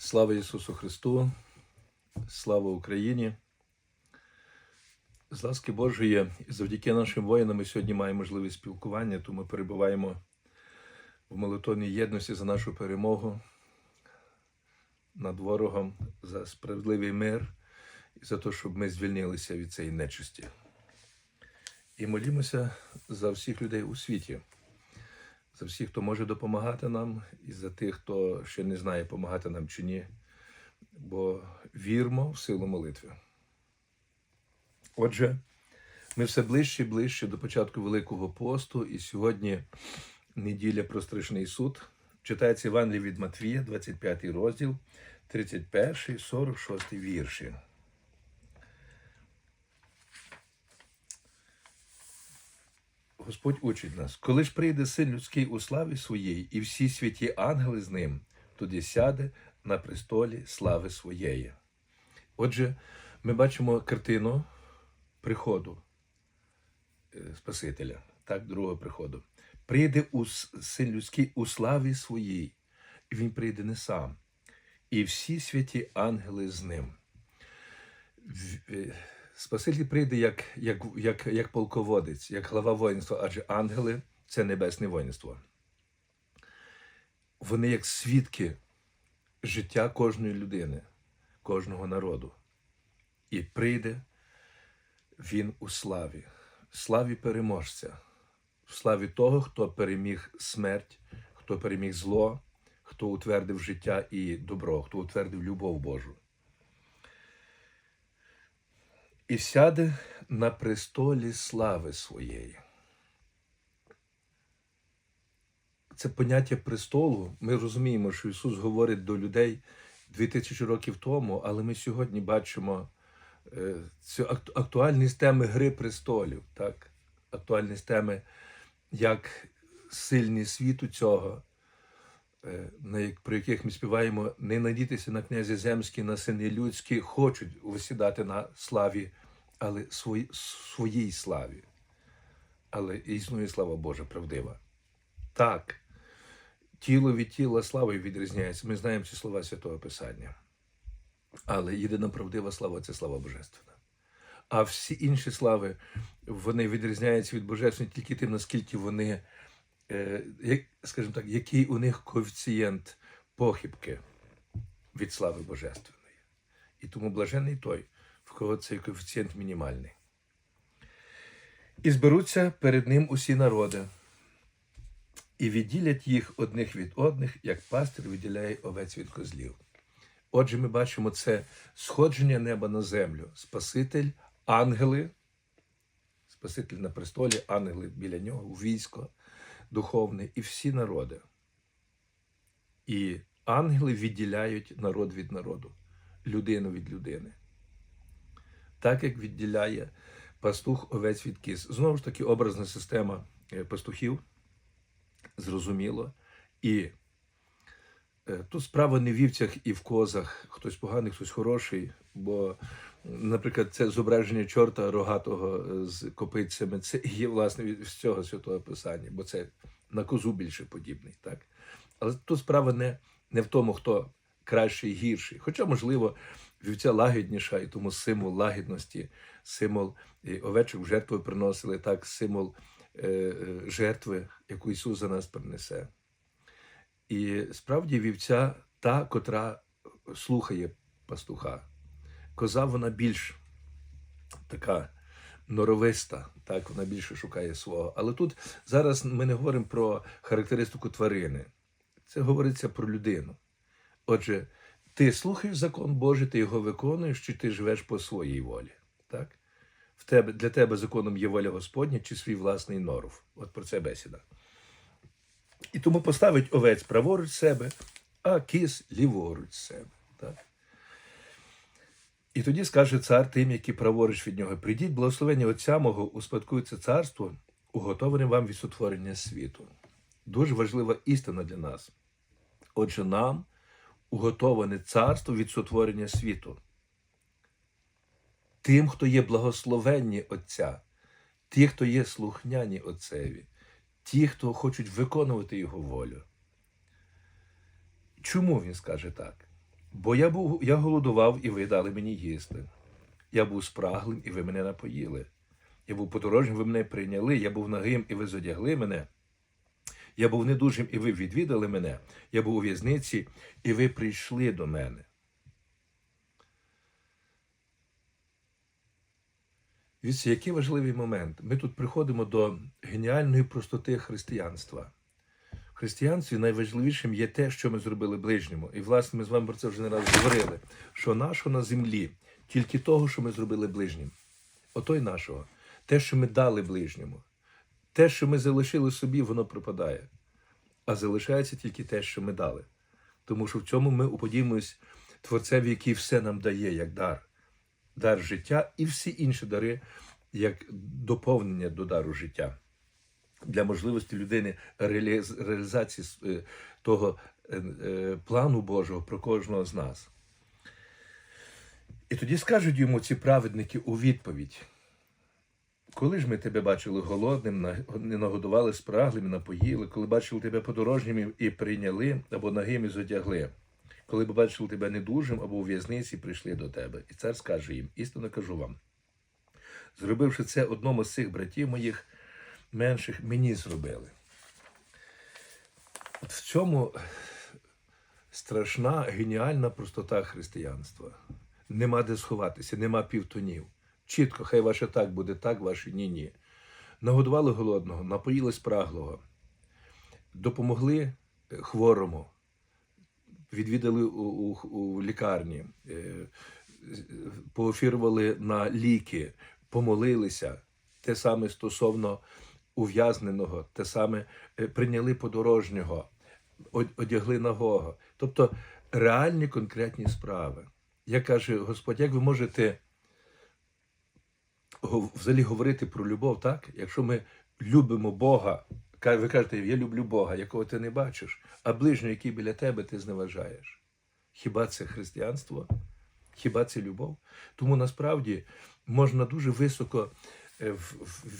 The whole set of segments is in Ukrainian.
Слава Ісусу Христу, слава Україні. З ласки Божої, завдяки нашим воїнам ми сьогодні маємо можливість спілкування, тому перебуваємо в молитовній єдності за нашу перемогу над ворогом, за справедливий мир і за те, щоб ми звільнилися від цієї нечисті. І молімося за всіх людей у світі, за всіх, хто може допомагати нам, і за тих, хто ще не знає, допомагати нам чи ні. Бо вірмо в силу молитви. Отже, ми все ближче і ближче до початку Великого посту, і сьогодні неділя про страшний суд. Читається Євангеліє від Матвія, 25 розділ, 31, 46 вірші. Господь учить нас, коли ж прийде син людський у славі своїй, і всі святі ангели з ним, тоді сяде на престолі слави своєї. Отже, ми бачимо картину приходу е, Спасителя, так, другого приходу. Прийде у син людський у славі своїй, і він прийде не сам, і всі святі ангели з ним. Спаситель прийде як, як, як, як полководець, як глава воїнства, адже ангели це небесне воїнство. Вони як свідки життя кожної людини, кожного народу. І прийде він у славі, в славі переможця, в славі того, хто переміг смерть, хто переміг зло, хто утвердив життя і добро, хто утвердив любов Божу. І сяде на престолі слави своєї. Це поняття престолу. Ми розуміємо, що Ісус говорить до людей 2000 років тому, але ми сьогодні бачимо е, цю актуальність теми Гри престолів, так? актуальність теми, як сильні світу цього, про яких ми співаємо, не надійтеся на князі земські, на сини людські, хочуть висідати на славі, але свої, своїй славі. Але існує слава Божа правдива. Так, тіло від тіла слави відрізняється. Ми знаємо ці слова Святого Писання. Але єдина правдива слава це слава Божественна. А всі інші слави вони відрізняються від Божественної тільки тим, наскільки вони, е, як, скажімо так, який у них коефіцієнт похибки від слави Божественної. І тому блажений той, в кого цей коефіцієнт мінімальний. І зберуться перед ним усі народи, і відділять їх одних від одних, як пастир відділяє овець від козлів. Отже, ми бачимо це сходження неба на землю. Спаситель, ангели, Спаситель на престолі, ангели біля нього, у військо духовне і всі народи. І ангели відділяють народ від народу, людину від людини. Так як відділяє пастух овець від кіз. Знову ж таки, образна система е, пастухів, зрозуміло. І Е, Тут справа не в вівцях і в козах, хтось поганий, хтось хороший. Бо, наприклад, це зображення чорта рогатого з копицями, це є власне від цього святого писання, бо це на козу більше подібний. Так? Але тут справа не, не в тому, хто кращий і гірший. Хоча, можливо, вівця лагідніша, і тому символ лагідності, символ овечок в жертву приносили, так, символ е, е, жертви, яку Ісус за нас принесе. І справді вівця та, котра слухає пастуха. Коза вона більш така норовиста, так, вона більше шукає свого. Але тут зараз ми не говоримо про характеристику тварини. Це говориться про людину. Отже, ти слухаєш закон Божий, ти його виконуєш, чи ти живеш по своїй волі. Так? В тебе, для тебе законом є воля Господня чи свій власний норов. От про це бесіда. І тому поставить овець праворуч себе, а кіз ліворуч себе. Так? І тоді скаже цар тим, які праворуч від нього: прийдіть, благословення Отця мого, успадкується царство, уготоване вам від сотворення світу. Дуже важлива істина для нас. Отже, нам уготоване царство від сотворення світу. Тим, хто є благословенні Отця, ті, хто є слухняні Отцеві, ті, хто хочуть виконувати його волю. Чому він скаже так? Бо я був, я голодував, і ви дали мені їсти. Я був спраглим, і ви мене напоїли. Я був подорожнім, ви мене прийняли, я був нагим, і ви зодягли мене. Я був недужим, і ви відвідали мене. Я був у в'язниці, і ви прийшли до мене. Дивіться, який важливий момент. Ми тут приходимо до геніальної простоти християнства. Християнстві найважливішим є те, що ми зробили ближньому. І, власне, ми з вами про це вже не раз говорили, що нашого на землі тільки того, що ми зробили ближнім. Ото й нашого. Те, що ми дали ближньому. Те, що ми залишили собі, воно пропадає. А залишається тільки те, що ми дали. Тому що в цьому ми уподібнуємось Творцеві, який все нам дає, як дар. Дар життя і всі інші дари, як доповнення до дару життя. Для можливості людини реалізації е, того е, е, плану Божого про кожного з нас. І тоді скажуть йому ці праведники у відповідь. Коли ж ми тебе бачили голодним, не нагодували спраглим напоїли, коли бачили тебе подорожнім і прийняли, або нагим і зодягли, коли б бачили тебе недужим або у в'язниці, прийшли до тебе. І цар скаже їм: істинно кажу вам, зробивши це одному з цих братів моїх менших, мені зробили. От в цьому страшна, геніальна простота християнства. Нема де сховатися, нема півтонів. Чітко, хай ваше так буде так, ваше ні, ні. Нагодували голодного, напоїли спраглого, допомогли е, хворому, відвідали у, у, у лікарні, е, поофірували на ліки, помолилися. Те саме стосовно ув'язненого, те саме е, прийняли подорожнього, одягли нагого. Тобто реальні конкретні справи. Як каже Господь, як ви можете взагалі говорити про любов, так? Якщо ми любимо Бога, ви кажете, я люблю Бога, якого ти не бачиш, а ближнього, який біля тебе, ти зневажаєш. Хіба це християнство? Хіба це любов? Тому насправді можна дуже високо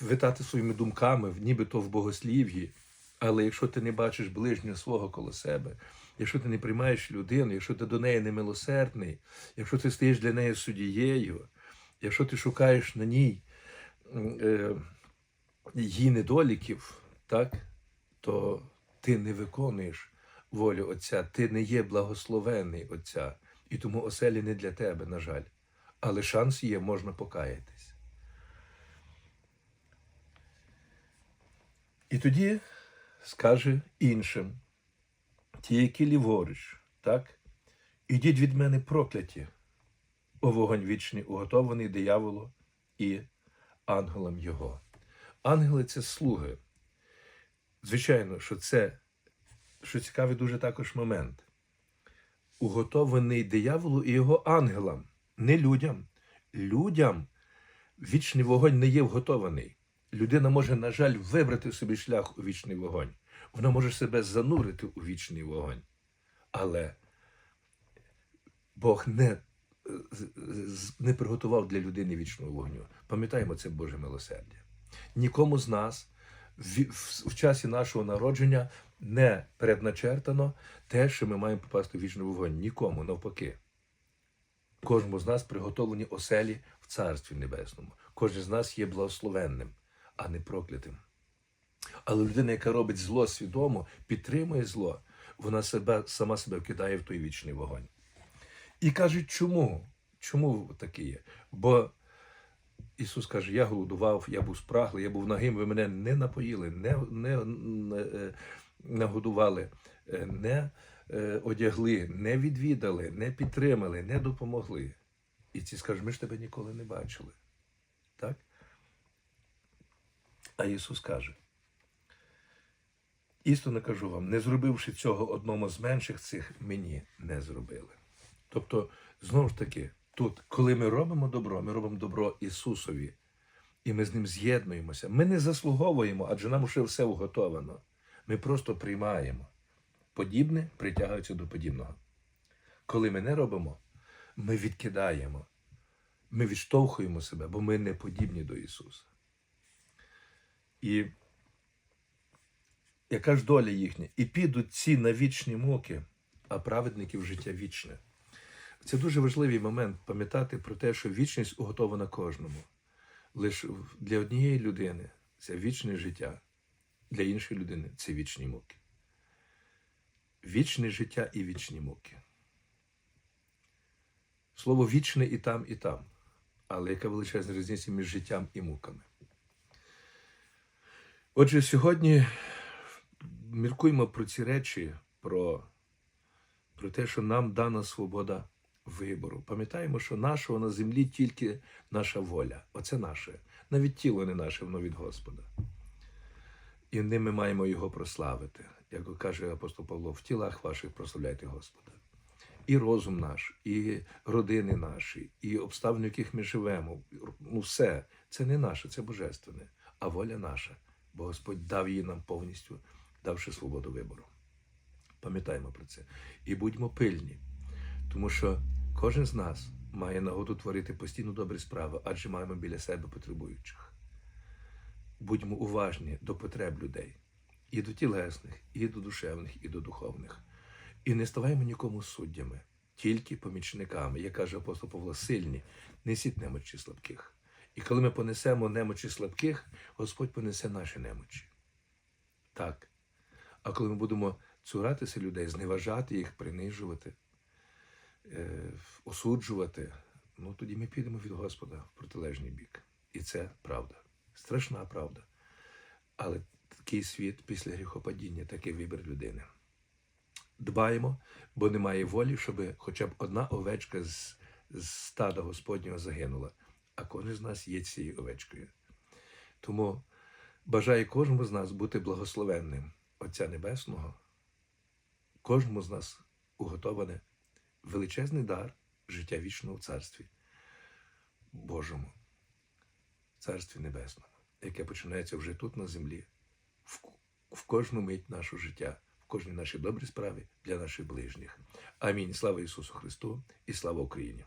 витати своїми думками, нібито в богослів'ї, але якщо ти не бачиш ближнього свого коло себе, якщо ти не приймаєш людину, якщо ти до неї не милосердний, якщо ти стоїш для неї суддією, якщо ти шукаєш на ній е, її недоліків, так, то ти не виконуєш волю Отця, ти не є благословений Отця. І тому оселі не для тебе, на жаль. Але шанс є, можна покаятись. І тоді скаже іншим, ті, які ліворуч, так? Ідіть від мене прокляті, о вогонь вічний, уготований дияволу і ангелам його. Ангели це слуги. Звичайно, що це, що цікавий дуже також момент. Уготований дияволу і його ангелам, не людям. Людям вічний вогонь не є вготований. Людина може, на жаль, вибрати собі шлях у вічний вогонь. Вона може себе занурити у вічний вогонь. Але Бог не, з- не приготував для людини вічного вогню. Пам'ятаємо це Боже милосердя. Нікому з нас в, в, в часі нашого народження не предначертано те, що ми маємо попасти в вічний вогонь. Нікому, навпаки. Кожному з нас приготовлені оселі в Царстві Небесному. Кожен з нас є благословенним, а не проклятим. Але людина, яка робить зло свідомо, підтримує зло, вона себе, сама себе вкидає в той вічний вогонь. І кажуть, чому? Чому таке є? Бо Ісус каже: Я голодував, я був спраглий, я був нагим, ви мене не напоїли, не, не, не е, нагодували, е, не е, одягли, не відвідали, не підтримали, не допомогли. І ці скажуть, ми ж тебе ніколи не бачили. Так? А Ісус каже: істинно кажу вам, не зробивши цього одному з менших цих, мені не зробили. Тобто, знову ж таки, тут, коли ми робимо добро, ми робимо добро Ісусові, і ми з ним з'єднуємося. Ми не заслуговуємо, адже нам вже все вготовано. Ми просто приймаємо. Подібне притягується до подібного. Коли ми не робимо, ми відкидаємо, ми відштовхуємо себе, бо ми не подібні до Ісуса. І яка ж доля їхня? І підуть ці на вічні муки, а праведників життя вічне. Це дуже важливий момент пам'ятати про те, що вічність уготована кожному. Лише для однієї людини це вічне життя, для іншої людини це вічні муки. Вічне життя і вічні муки. Слово вічне і там, і там. Але яка величезна різниця між життям і муками? Отже, сьогодні міркуємо про ці речі, про, про те, що нам дана свобода вибору. Пам'ятаємо, що нашого на землі тільки наша воля. Оце наше. Навіть тіло не наше, воно від Господа. І ним ми маємо його прославити. Як каже апостол Павло, в тілах ваших прославляйте Господа. І розум наш, і родини наші, і обставини, в яких ми живемо. Ну, все це не наше, це божественне, а воля наша. Бо Господь дав її нам повністю, давши свободу вибору. Пам'ятаємо про це. І будьмо пильні, тому що кожен з нас має нагоду творити постійно добрі справи, адже маємо біля себе потребуючих. Будьмо уважні до потреб людей, і до тілесних, і до душевних, і до духовних. І не ставаймо нікому суддями, тільки помічниками, як каже апостол Павло, сильні, несіть немочі слабких. І коли ми понесемо немочі слабких, Господь понесе наші немочі. Так. А коли ми будемо цуратися людей, зневажати їх, принижувати, е, осуджувати, ну тоді ми підемо від Господа в протилежний бік. І це правда. Страшна правда. Але такий світ після гріхопадіння, такий вибір людини. Дбаємо, бо немає волі, щоб хоча б одна овечка з, з стада Господнього загинула, а кожен з нас є цією овечкою. Тому бажаю кожному з нас бути благословенним Отця Небесного, кожному з нас уготоване величезний дар життя вічного в Царстві Божому, Царстві Небесному, яке починається вже тут на землі, в, кожну мить нашого життя, в кожній нашій добрій справі для наших ближніх. Амінь. Слава Ісусу Христу і слава Україні!